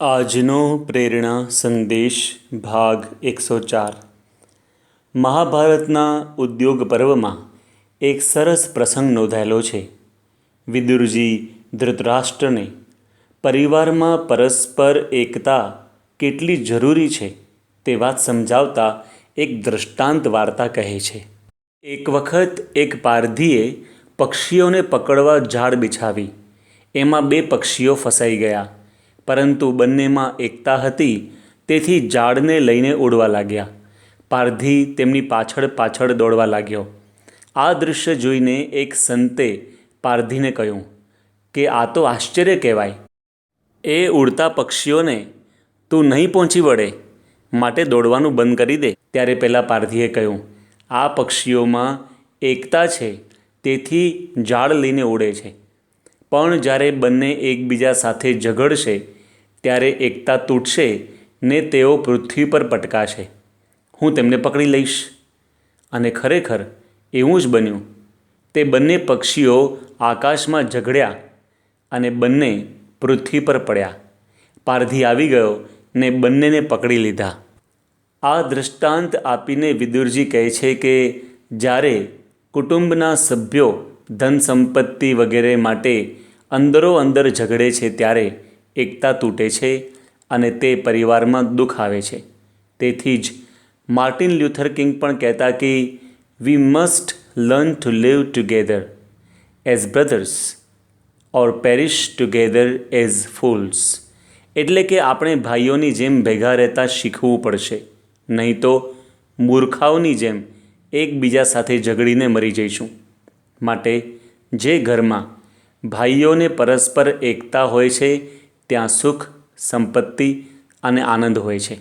આજનો પ્રેરણા સંદેશ ભાગ એકસો ચાર. મહાભારતના ઉદ્યોગ પર્વમાં એક સરસ પ્રસંગ નોંધાયેલો છે. વિદુરજી ધૃતરાષ્ટ્રને પરિવારમાં પરસ્પર એકતા કેટલી જરૂરી છે તે વાત સમજાવતા એક દૃષ્ટાંત વાર્તા કહે છે. એક વખત એક પારધીએ પક્ષીઓને પકડવા ઝાડ બિછાવી. એમાં બે પક્ષીઓ ફસાઈ ગયા. પરંતુ બંનેમાં એકતા હતી, તેથી ઝાડને લઈને ઉડવા લાગ્યા. પારધી તેમની પાછળ પાછળ દોડવા લાગ્યો. આ દૃશ્ય જોઈને એક સંતે પારધીને કહ્યું, કે આ તો આશ્ચર્ય કહેવાય. એ ઉડતા પક્ષીઓને તું નહીં પહોંચી વળે, માટે દોડવાનું બંધ કરી દે. ત્યારે પહેલાં પારધીએ કહ્યું, આ પક્ષીઓમાં એકતા છે, તેથી ઝાડ લઈને ઉડે છે. પણ જ્યારે બંને એકબીજા સાથે ઝઘડશે ત્યારે એકતા તૂટશે ને તેઓ પૃથ્વી પર પટકાશે. હું તેમને પકડી લઈશ. અને ખરેખર એવું જ બન્યું. તે બંને પક્ષીઓ આકાશમાં ઝઘડ્યા અને બંને પૃથ્વી પર પડ્યા. પારધી આવી ગયો ને બંનેને પકડી લીધા. આ દૃષ્ટાંત આપીને વિદુરજી કહે છે કે, જ્યારે કુટુંબના સભ્યો ધન સંપત્તિ વગેરે માટે અંદરો અંદર ઝઘડે છે ત્યારે એકતા તૂટે છે અને તે પરિવારમાં દુઃખ આવે છે. તેથી જ માર્ટિન લ્યુથર કિંગ પણ કહેતા કે we must learn to live together as brothers or perish together as fools એટલે કે આપણે ભાઈઓની જેમ ભેગા રહેતા શીખવું પડશે. નહીં તો મૂર્ખાઓની જેમ એકબીજા સાથે ઝઘડીને મરી જઈશું. માટે જે ઘરમાં ભાઈઓને પરસ્પર એકતા હોય છે ત્યાં સુખ, સંપત્તિ અને આનંદ હોય છે.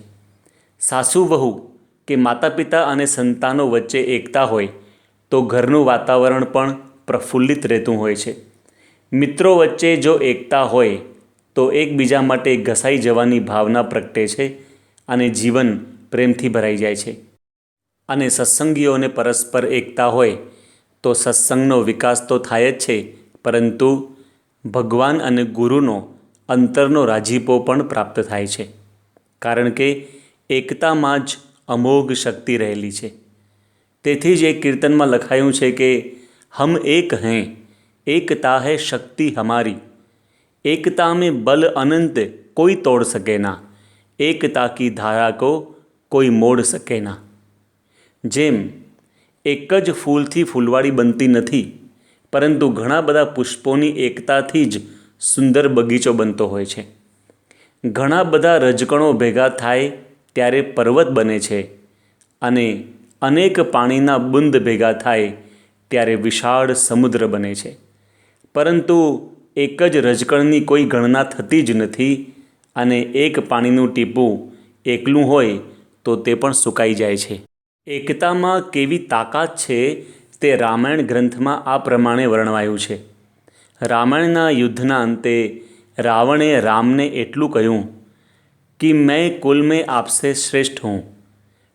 સાસુ વહુ કે માતા પિતા અને સંતાનો વચ્ચે એકતા હોય તો ઘરનું વાતાવરણ પણ પ્રફુલ્લિત રહેતું હોય છે. મિત્રો વચ્ચે જો એકતા હોય તો એકબીજા માટે ઘસાઈ જવાની ભાવના પ્રગટે છે અને જીવન પ્રેમથી ભરાઈ જાય છે. અને સત્સંગીઓને પરસ્પર એકતા હોય તો સત્સંગનો વિકાસ તો થાય જ છે, પરંતુ ભગવાન અને ગુરુનો અંતરનો રાજીપો પણ પ્રાપ્ત થાય છે. કારણ કે એકતામાં જ અમોઘ શક્તિ રહેલી છે. તેથી જ એક કીર્તનમાં લખાયું છે કે, હમ એક હૈ, એકતા હૈ શક્તિ હમારી. એકતા મેં બલ અનંત કોઈ તોડ સકે ના. એકતા કી ધારા કો કોઈ મોડ શકે ના. જેમ, એક જ ફૂલથી ફૂલવાડી બનતી નથી, પરંતુ ઘણા બધા પુષ્પોની એકતાથી જ સુંદર બગીચો બનતો હોય છે. ઘણા બધા રજકણો ભેગા થાય ત્યારે પર્વત બને છે અને અનેક પાણીના બુંદ ભેગા થાય ત્યારે વિશાળ સમુદ્ર બને છે. પરંતુ એક જ રજકણની કોઈ ગણના થતી જ નથી અને એક પાણીનું ટીપું એકલું હોય તો તે પણ સુકાઈ જાય છે. એકતામાં કેવી તાકાત છે તે રામાયણ ગ્રંથમાં આ પ્રમાણે વર્ણવાયું છે. રામાયણના યુદ્ધના અંતે રાવણે રામને એટલું કહ્યું कि मैं कुल में आपसे श्रेष्ठ हूँ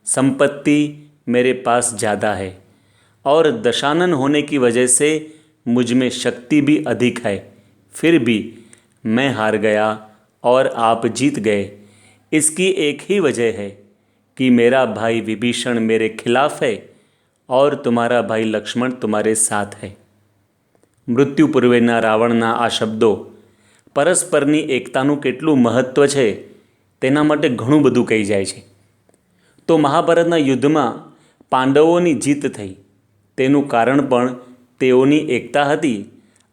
संपत्ति मेरे पास ज़्यादा है और दशानन होने की वजह से मुझ में शक्ति भी अधिक है फिर भी मैं हार गया और आप जीत गए इसकी एक ही वजह है कि मेरा भाई विभीषण मेरे खिलाफ है और तुम्हारा भाई लक्ष्मण तुम्हारे साथ है મૃત્યુ પૂર્વેના રાવણના આ શબ્દો પરસ્પરની એકતાનું કેટલું મહત્ત્વ છે તેના માટે ઘણું બધું કહી જાય છે. તો મહાભારતના યુદ્ધમાં પાંડવોની જીત થઈ. તેનું કારણ પણ તેઓની એકતા હતી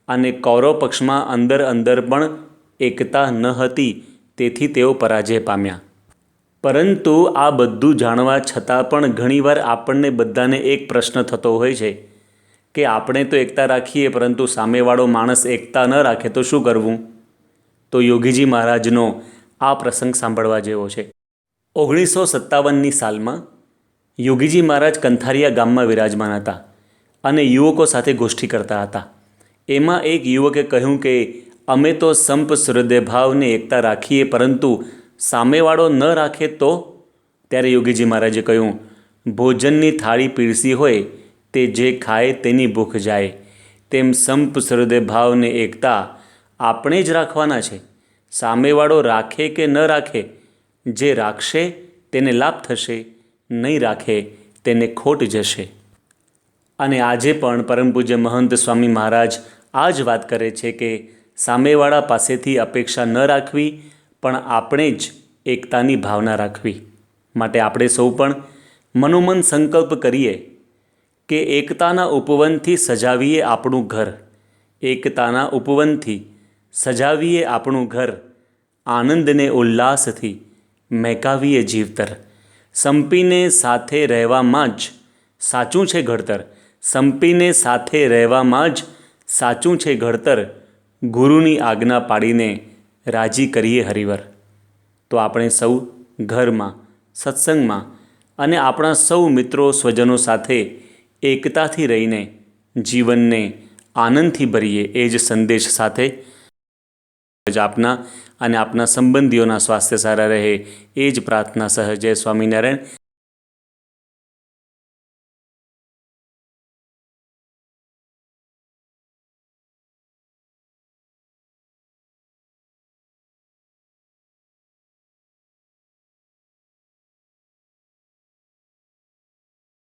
અને કૌરવ પક્ષમાં અંદર અંદર પણ એકતા ન હતી, તેથી તેઓ પરાજય પામ્યા. પરંતુ આ બધું જાણવા છતાં પણ ઘણીવાર આપણને બધાને એક પ્રશ્ન થતો હોય છે કે આપણે તો એકતા રાખીએ, પરંતુ સામેવાળો માણસ એકતા ન રાખે તો શું કરવું? તો યોગીજી મહારાજનો આ પ્રસંગ સાંભળવા જેવો છે. ઓગણીસો સત્તાવનની સાલમાં યોગીજી મહારાજ કંથારિયા ગામમાં વિરાજમાન હતા અને યુવકો સાથે ગોષ્ઠી કરતા હતા. એમાં એક યુવકે કહ્યું કે, અમે તો સંપ હૃદયભાવને એકતા રાખીએ, પરંતુ સામેવાળો ન રાખે તો? ત્યારે યોગીજી મહારાજે કહ્યું, ભોજનની થાળી પીરસી હોય તે જે ખાય તેની ભૂખ જાય. તેમ સંપ હૃદયભાવને એકતા આપણે જ રાખવાના છે. સામેવાળો રાખે કે ન રાખે, જે રાખશે તેને લાભ થશે, નહીં રાખે તેને ખોટ જશે. અને આજે પણ પરમ પૂજ્ય મહંત સ્વામી મહારાજ આ જ વાત કરે છે કે સામેવાળા પાસેથી અપેક્ષા ન રાખવી, પણ આપણે જ એકતાની ભાવના રાખવી. માટે આપણે સૌ પણ મનોમન સંકલ્પ કરીએ કે એકતાના ઉપવનથી સજાવીએ આપણું ઘર. એકતાના ઉપવનથી સજાવીએ આપણું ઘર. આનંદને ઉલ્લાસથી મહેકાવીએ જીવતર. સંપીને સાથે રહેવામાં જ સાચું છે ઘડતર. સંપીને સાથે રહેવામાં જ સાચું છે ઘડતર. ગુરુની આજ્ઞા પાડીને રાજી કરીએ હરિવર. તો આપણે સૌ ઘરમાં, સત્સંગમાં અને આપણા સૌ મિત્રો સ્વજનો સાથે એકતાથી રહીને, જીવનને આનંદથી ભરીએ એ જ સંદેશ સાથે જ આપના અને આપના સંબંધીઓના સ્વાસ્થ્ય સારા રહે એ જ પ્રાર્થના સહ જય સ્વામિનારાયણ